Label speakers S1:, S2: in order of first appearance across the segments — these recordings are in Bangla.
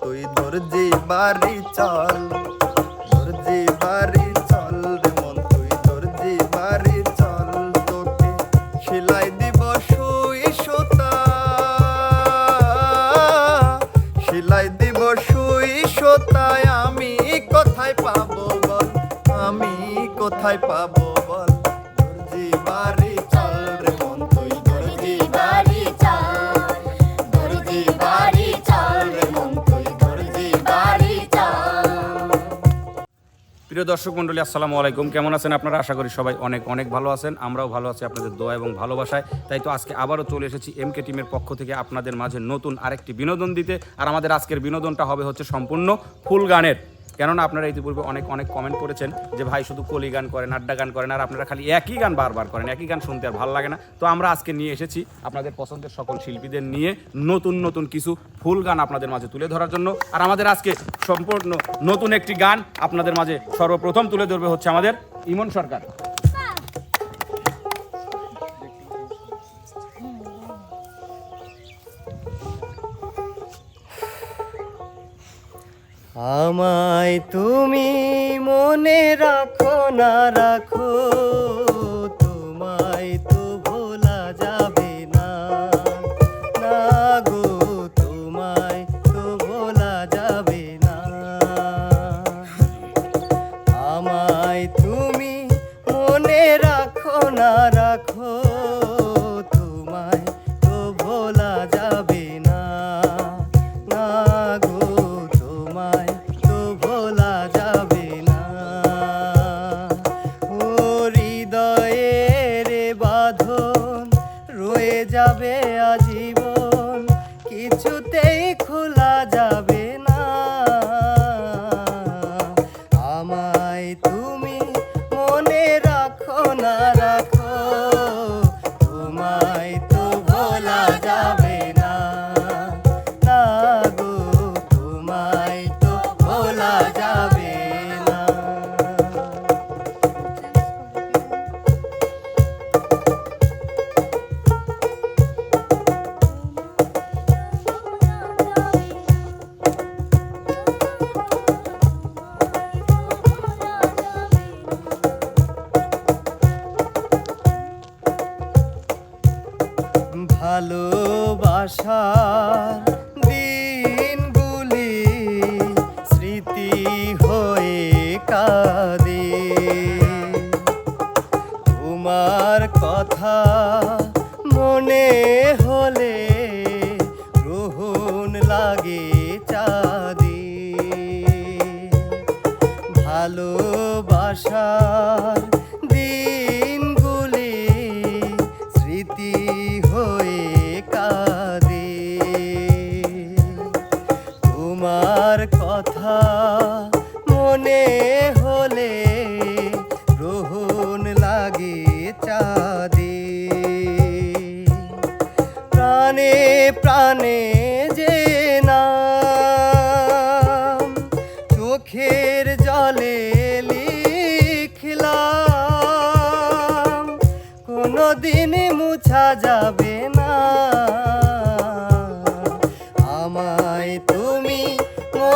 S1: তুই দর্জি বাড়ি চল দর্জি বাড়ি চল রে মন, তুই দর্জি বাড়ি চল, তোকে সেলাই দিব সুই সুতা। সেলাই দিব সুই সুতায় আমি কোথায় পাবো বল? আমি কোথায় পাবো
S2: প্রিয় দর্শক মণ্ডলী আসসালামু আলাইকুম। কেমন আছেন আপনারা? আশা করি সবাই অনেক অনেক ভালো আছেন। আমরাও ভালো আছি আপনাদের দোয়া এবং ভালোবাসায়। তাই তো আজকে আবারও চলে এসেছি এমকে টিমের পক্ষ থেকে আপনাদের মাঝে নতুন আরেকটি বিনোদন দিতে। আর আমাদের আজকের বিনোদনটা হবে হচ্ছে সম্পূর্ণ ফুল গানের। কেননা আপনারা ইতিপূর্বে অনেক অনেক কমেন্ট করেছেন যে ভাই শুধু কলি গান করেন, আড্ডা গান করেন, আর আপনারা খালি একই গান বারবার করেন, একই গান শুনতে আর ভালো লাগে না। তো আমরা আজকে নিয়ে এসেছি আপনাদের পছন্দের সকল শিল্পীদের নিয়ে নতুন নতুন কিছু ফুল গান আপনাদের মাঝে তুলে ধরার জন্য। আর আমাদের আজকে সম্পূর্ণ নতুন একটি গান আপনাদের মাঝে সর্বপ্রথম তুলে ধরবে হচ্ছে আমাদের ইমন সরকার।
S3: আমায় তুমি মনে রাখো না রাখো কিছুতেই খোলা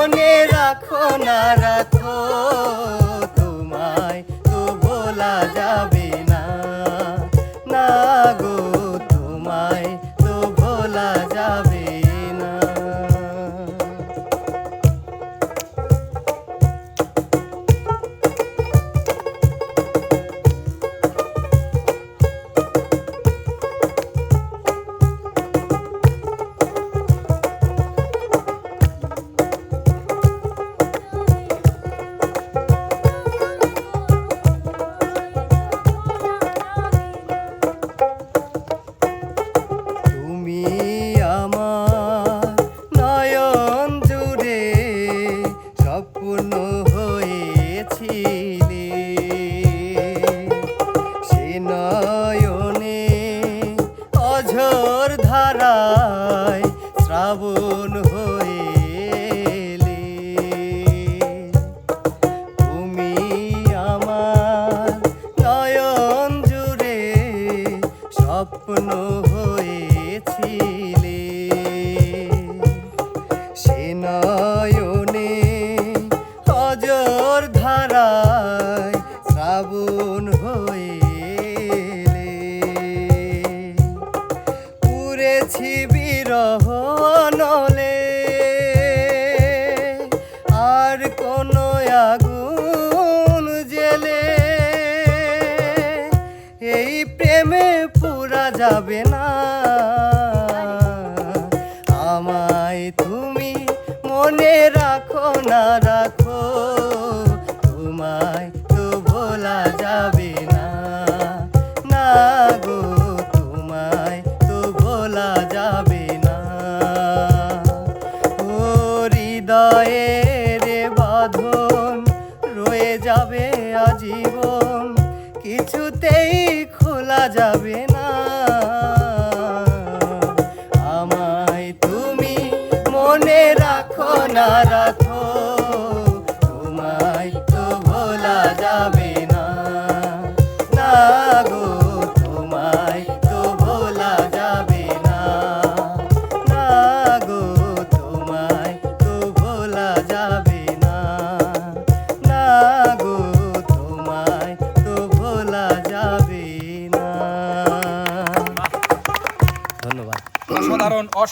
S3: মনে রাখো না রাখো।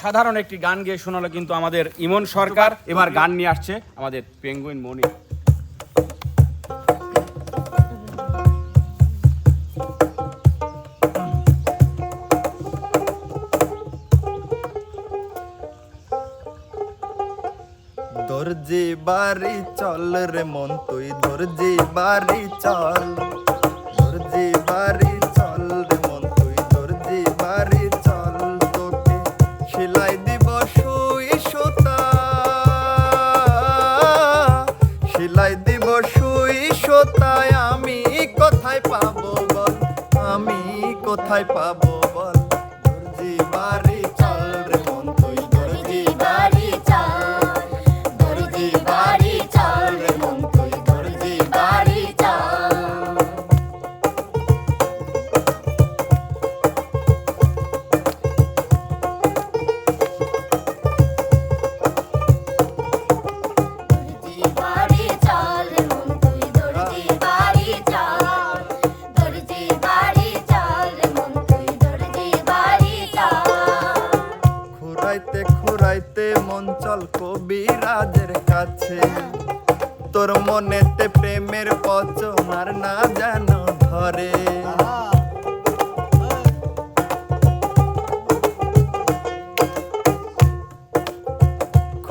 S2: অসাধারণ একটি গান গেয়ে শোনালো কিন্তু আমাদের ইমন সরকার। এবার গান নিয়ে আসছে আমাদের পেঙ্গুইন মনি
S1: দর্জি বাড়ি চল রে মন তুই, দর্জি বাড়ি চল। কোথায় পাবো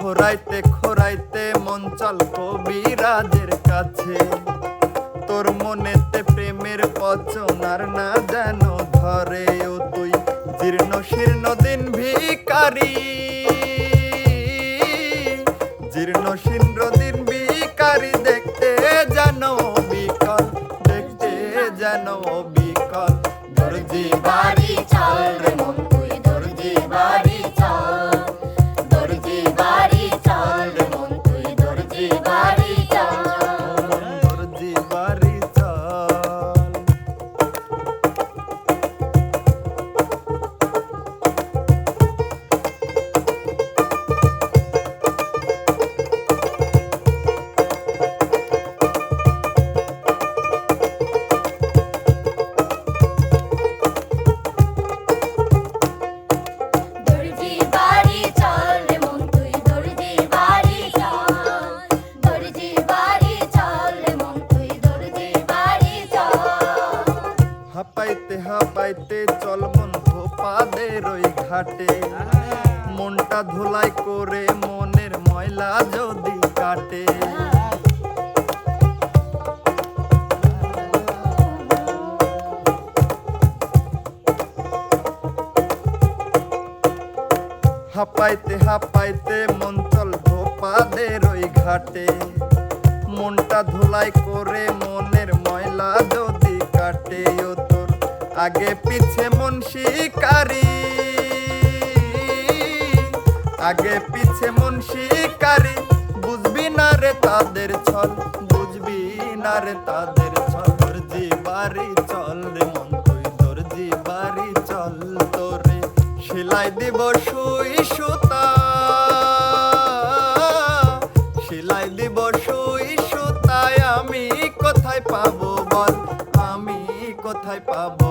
S1: খোরাইতে খোরাইতে মন চল কবিরাজের কাছে। তোর মনেতে প্রেমের পচনার না যেন ধরে ও তুই জীর্ণ শীর্ণ দিন ভিকারি জীর্ণ শীর্ণ মনটা ধুলাই করে মনের ময়লা যদি কাটে। হাঁপাইতে হাঁপাইতে মন চল ধোপাদের ওই ঘাটে। মনটা ধুলাই করে মনের ময়লা যদি কাটে, ও তোর আগে পিছে মন শিকারি। আগে পিছে মন শিকারি, বুঝবি না রে তাদের ছল, বুঝবি না রে তাদের ছল, দর্জি বাড়ি চল রে মন তুই, দর্জি বাড়ি চল তোরে, সেলাই দিব সুই সুতা, সেলাই দিব সুই সুতায় আমি কোথায় পাবো বল, আমি কোথায় পাবো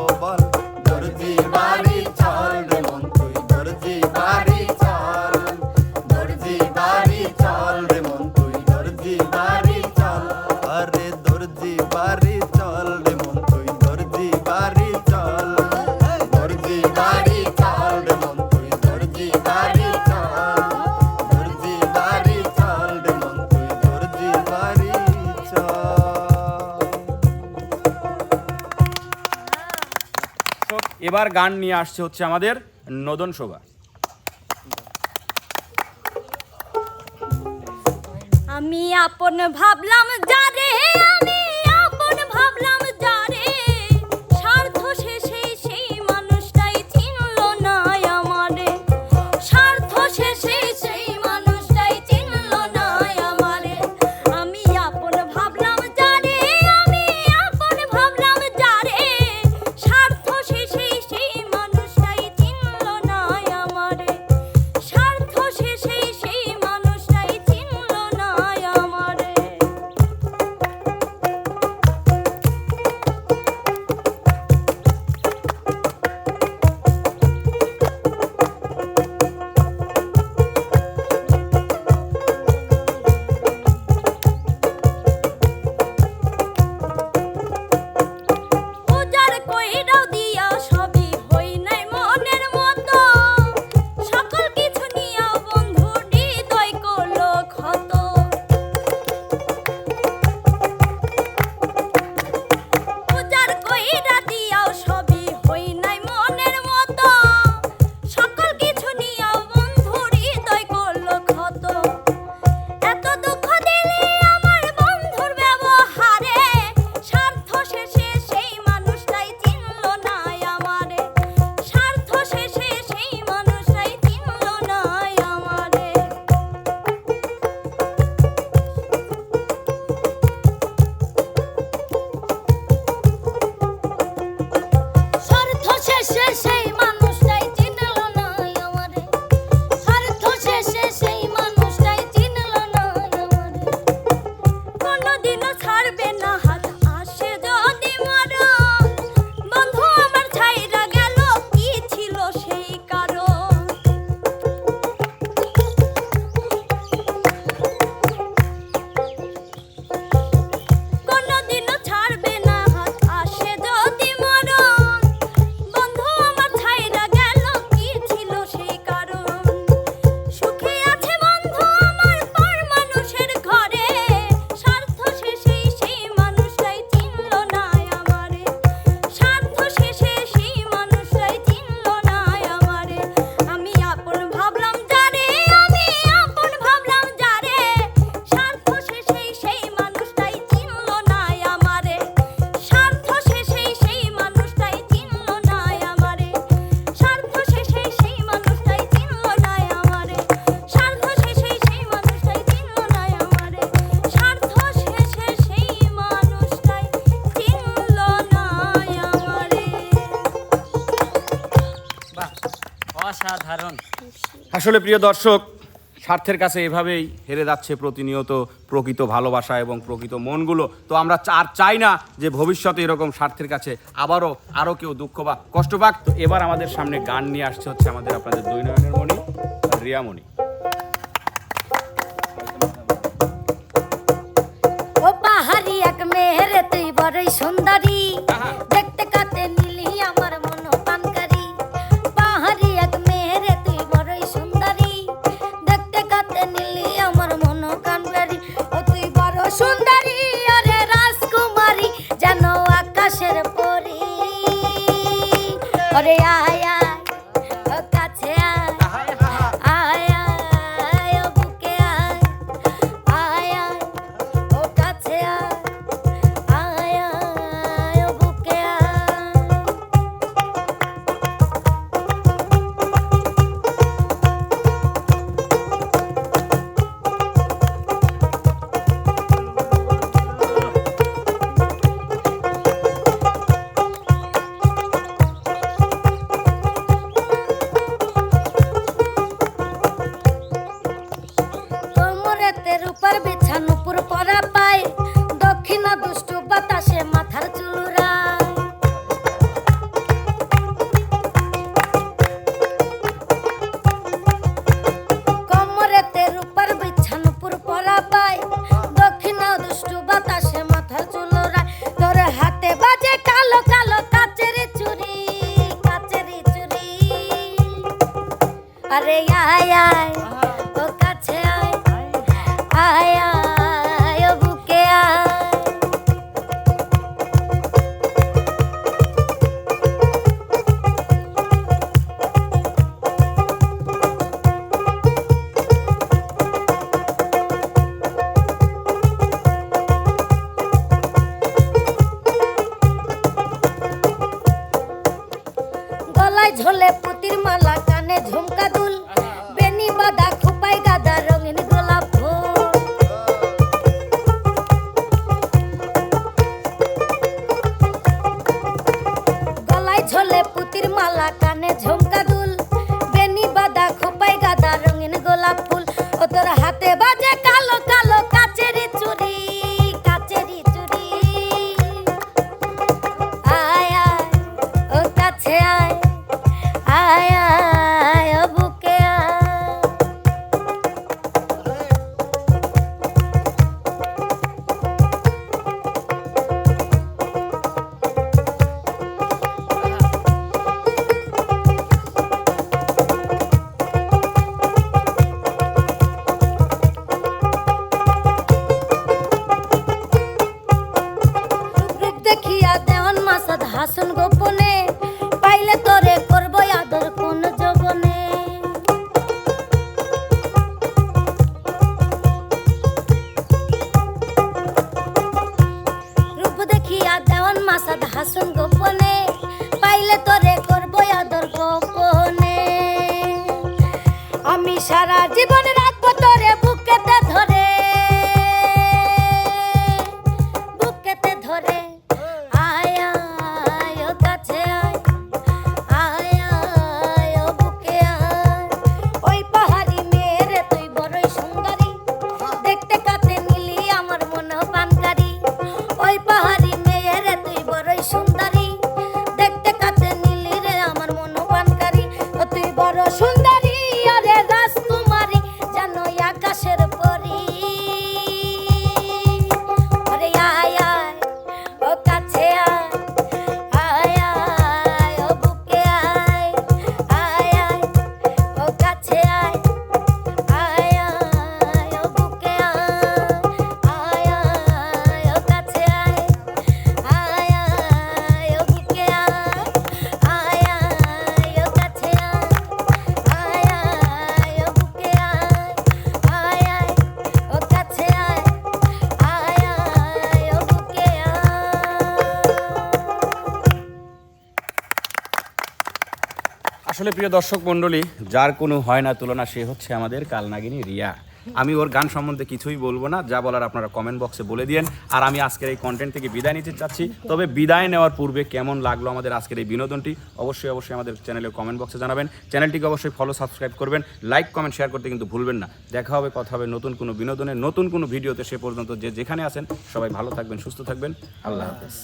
S4: এবার গান নিয়ে আসছে হচ্ছে আমাদের নদন শোভা।
S5: আমি আপন ভাবলাম
S6: যা
S4: আসলে প্রিয় দর্শক, স্বার্থের কাছে এভাবেই হেরে যাচ্ছে প্রতিনিয়ত প্রকৃত ভালোবাসা এবং প্রকৃত মনগুলো। তো আমরা আর চাই না যে ভবিষ্যতে এরকম স্বার্থের কাছে আবারও আরও কেউ দুঃখ বা কষ্ট পাক। তো এবার আমাদের সামনে গান নিয়ে আসছে হচ্ছে আমাদের আপনাদের দৈনন্দিন মণি রিয়ামণি। para parabéns. ঝোলে পুতির মালা কানে ঝুমকা দুল। বেনি বাদা জীবন
S2: আসলে প্রিয় দর্শক মণ্ডলী, যার কোনো হয় না তুলনা, সে হচ্ছে আমাদের কালনাগিনী রিয়া। আমি ওর গান সম্বন্ধে কিছুই বলব না, যা বলার আপনারা কমেন্ট বক্সে বলে দিয়েন। আর আমি আজকের এই কন্টেন্ট থেকে বিদায় নিতে চাচ্ছি। তবে বিদায় নেওয়ার পূর্বে কেমন লাগল আমাদের আজকের এই বিনোদনটি, অবশ্যই অবশ্যই আমাদের চ্যানেলে কমেন্ট বক্সে জানাবেন। চ্যানেলটিকে অবশ্যই ফলো সাবস্ক্রাইব করবেন। লাইক কমেন্ট শেয়ার করতে কিন্তু ভুলবেন না। দেখা হবে, কথা হবে নতুন কোনো বিনোদনের নতুন কোনো ভিডিওতে সে পর্যন্ত যে যেখানে আছেন, সবাই ভালো থাকবেন, সুস্থ থাকবেন। আল্লাহ হাফেজ।